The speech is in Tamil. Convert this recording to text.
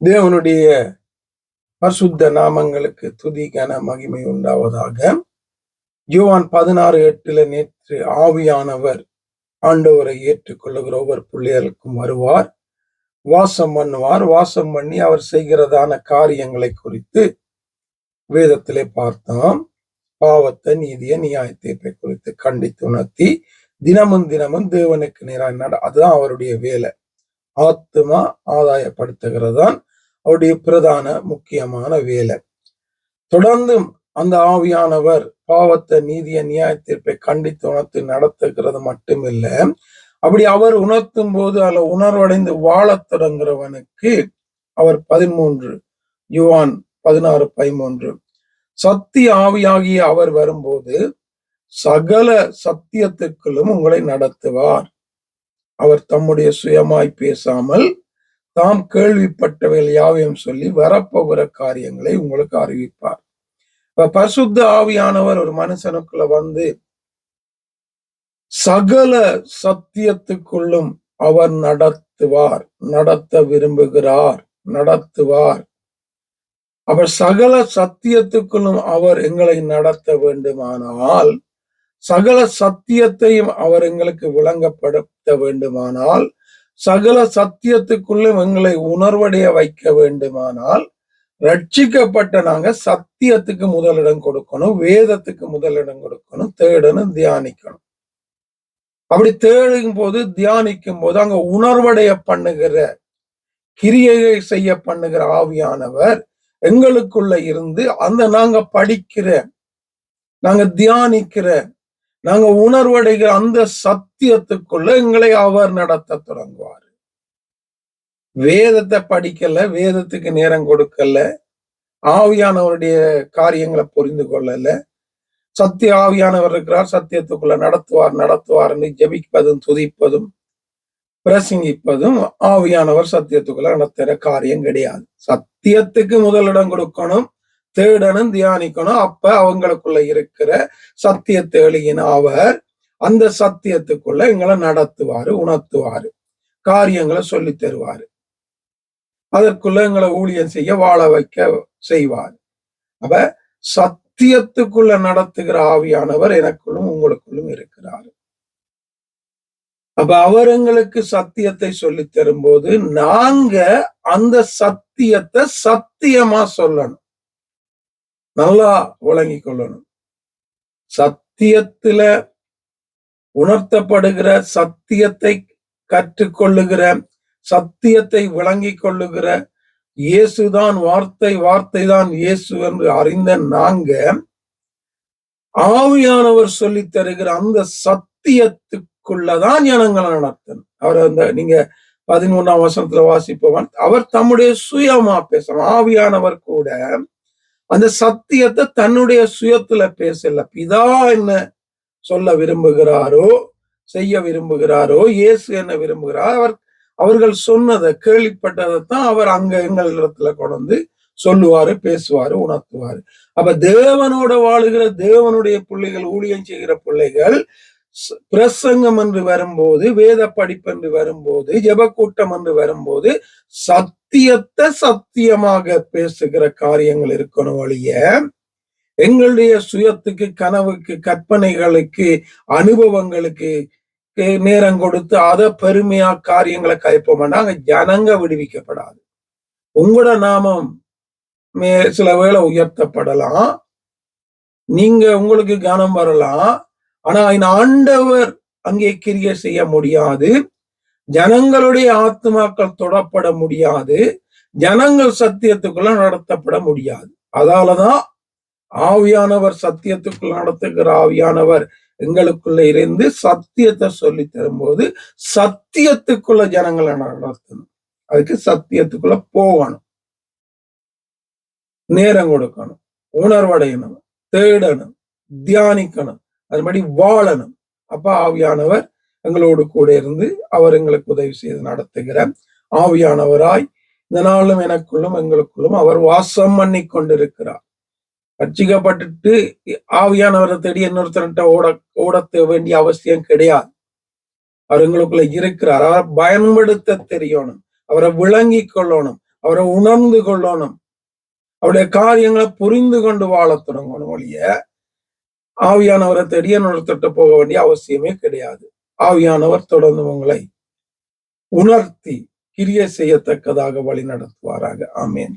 தேவனுடைய பரிசுத்த நாமங்களுக்கு துதி கன மகிமை உண்டாவதாக. யுவான் பதினாறு எட்டுல நேற்று ஆவியானவர் ஆண்டவரை ஏற்றுக்கொள்ளுகிற ஒவ்வொரு பிள்ளைகளுக்கும் வருவார் வாசம் பண்ணுவார். வாசம் பண்ணி அவர் செய்கிறதான காரியங்களை குறித்து வேதத்திலே பார்த்தோம். பாவத்தை நீதிய நியாயத்தை குறித்து கண்டித்து உணர்த்தி தினமும் தினமும் தேவனுக்கு நேராக நட அதுதான் அவருடைய வேலை. ஆத்மா ஆதாயப்படுத்துகிறது தான் அவருடைய பிரதான முக்கியமான வேலை. தொடர்ந்தும் அந்த ஆவியானவர் பாவத்தை நீதிய நியாய தீர்ப்பை கண்டித்து உணர்த்து நடத்துகிறது மட்டுமில்ல அப்படி அவர் உணர்த்தும் போது அல்ல உணர்வடைந்து வாழத் தொடங்குறவனுக்கு அவர் பதிமூன்று யுவான் பதினாறு பதிமூன்று. சத்திய ஆவியாகிய அவர் வரும்போது சகல சத்தியத்துக்களும் உங்களை நடத்துவார். அவர் தம்முடைய சுயமாய் பேசாமல் தாம் கேள்விப்பட்டவைகள் யாவையும் சொல்லி வரப்போகிற காரியங்களை உங்களுக்கு அறிவிப்பார். இப்ப பரிசுத்த ஆவியானவர் ஒரு மனுஷனுக்குள்ள வந்து சகல சத்தியத்துக்குள்ளும் அவர் நடத்துவார் நடத்த விரும்புகிறார் நடத்துவார். அவர் சகல சத்தியத்துக்குள்ளும் அவர் எங்களை நடத்த வேண்டுமானால் சகல சத்தியத்தையும் அவர் எங்களுக்கு விளங்கப்படுத்த வேண்டுமானால் சகல சத்தியத்துக்குள்ளும் எங்களை உணர்வடைய வைக்க வேண்டுமானால் ரட்சிக்கப்பட்ட நாங்க சத்தியத்துக்கு முதலிடம் கொடுக்கணும் வேதத்துக்கு முதலிடம் கொடுக்கணும் தேடணும் தியானிக்கணும். அப்படி தேடும் போது தியானிக்கும் போது அங்க உணர்வடைய பண்ணுகிற கிரியையை செய்ய பண்ணுகிற ஆவியானவர் எங்களுக்குள்ள இருந்து அந்த நாங்க படிக்கிற நாங்க தியானிக்கிற நாங்க உணர்வடைகிற அந்த சத்தியத்துக்குள்ள எங்களை அவர் நடத்த தொடங்குவார். வேதத்தை படிக்கல வேதத்துக்கு நேரம் கொடுக்கல ஆவியானவருடைய காரியங்களை புரிந்து கொள்ளல. சத்திய ஆவியானவர் இருக்கிறார் சத்தியத்துக்குள்ள நடத்துவார் நடத்துவார்னு ஜபிப்பதும் துதிப்பதும் பிரசங்கிப்பதும் ஆவியானவர் சத்தியத்துக்குள்ள நடத்துற காரியம் கிடையாது. சத்தியத்துக்கு முதலிடம் கொடுக்கணும் தேடணும் தியானிக்கணும். அப்ப அவங்களுக்குள்ள இருக்கிற சத்திய தேளியின் அவர் அந்த சத்தியத்துக்குள்ள எங்களை நடத்துவாரு உணர்த்துவாரு காரியங்களை சொல்லி தருவாரு. அதற்குள்ள எங்களை ஊழியம் செய்ய வாழ வைக்க செய்வார். அப்ப சத்தியத்துக்குள்ள நடத்துகிற ஆவியானவர் எனக்குள்ளும் உங்களுக்குள்ளும் இருக்கிறார். அப்ப அவர் எங்களுக்கு சத்தியத்தை சொல்லி தரும்போது நாங்க அந்த சத்தியத்தை சத்தியமா சொல்லணும். நல்லா விளங்கி கொள்ளணும். சத்தியத்துல உணர்த்தப்படுகிற சத்தியத்தை கற்றுக்கொள்ளுகிற சத்தியத்தை விளங்கி கொள்ளுகிற இயேசுதான் வார்த்தை வார்த்தை தான் இயேசு என்று அறிந்த நாங்க ஆவியானவர் சொல்லி தருகிற அந்த சத்தியத்துக்குள்ளதான் ஜனங்களை நடத்தணும். அவர் அந்த நீங்க பதிமூணாம் வருஷத்துல வாசிப்பவன் அவர் தம்முடைய சுயமா பேசணும். ஆவியானவர் கூட அந்த சத்தியத்தை தன்னுடைய சுயத்துல பேசல. பிதா என்ன சொல்ல விரும்புகிறாரோ செய்ய விரும்புகிறாரோ இயேசு என்ன விரும்புகிறார் அவர் அவர்கள் சொன்னதை கேள்விப்பட்டதைத்தான் அவர் அங்க எங்கள் இடத்துல கொண்டு சொல்லுவாரு பேசுவாரு உணர்த்துவாரு. அப்ப தேவனோட வாழுகிற தேவனுடைய பிள்ளைகள் ஊழியம் செய்கிற பிள்ளைகள் பிரசங்கம் என்று வரும்போது வேத படிப்பு என்று வரும்போது ஜபக்கூட்டம் என்று வரும்போது சத் சத்தியத்தை சத்தியமாக பேசுகிற காரியங்கள் இருக்கணும் வழிய எங்களுடைய சுயத்துக்கு கனவுக்கு கற்பனைகளுக்கு அனுபவங்களுக்கு நேரம் கொடுத்து அதை பெருமையா காரியங்களை கைப்போம் அங்க ஜனங்க விடுவிக்கப்படாது. உங்களோட நாமம் மே சில வேளை உயர்த்தப்படலாம். நீங்க உங்களுக்கு கனம் வரலாம். ஆனா ஆண்டவர் அங்கே கிரிய செய்ய முடியாது. ஜனங்களுடைய ஆத்மாக்கள் தொடப்பட முடியாது. ஜனங்கள் சத்தியத்துக்குள்ள நடத்தப்பட முடியாது. அதாலதான் ஆவியானவர் சத்தியத்துக்குள்ள நடத்துகிற ஆவியானவர் எங்களுக்குள்ள இருந்து சத்தியத்தை சொல்லி தரும்போது சத்தியத்துக்குள்ள ஜனங்களை நடத்தணும். அதுக்கு சத்தியத்துக்குள்ள போகணும். நேரம் கொடுக்கணும். உணர்வடையணும். தேடணும். தியானிக்கணும். அது மாதிரி வாழணும். அப்ப ஆவியானவர் எங்களோடு கூட இருந்து அவர் எங்களுக்கு உதவி செய்து நடத்துகிற ஆவியானவராய் இந்த நாளும் எனக்குள்ளும் எங்களுக்குள்ளும் அவர் வாசம் பண்ணி கொண்டிருக்கிறார். ரட்சிக்கப்பட்டுட்டு ஆவியானவரை தேடி இன்னொருத்தர்கிட்ட ஓட ஓடத்த வேண்டிய அவசியம் கிடையாது. அவர் எங்களுக்குள்ள இருக்கிறார். அவரை பயன்படுத்த தெரியணும். அவரை விளங்கி கொள்ளணும். அவரை உணர்ந்து கொள்ளணும். அவருடைய காரியங்களை புரிந்து கொண்டு வாழ தொடங்கணும் ஒழிய ஆவியானவரை தேடி நடத்திட்டு போக வேண்டிய அவசியமே கிடையாது. ஆவியானவர் தொடர்ந்து உங்களை உணர்த்தி கிரிய செய்யத்தக்கதாக வழி நடத்துவாராக. ஆமேன்.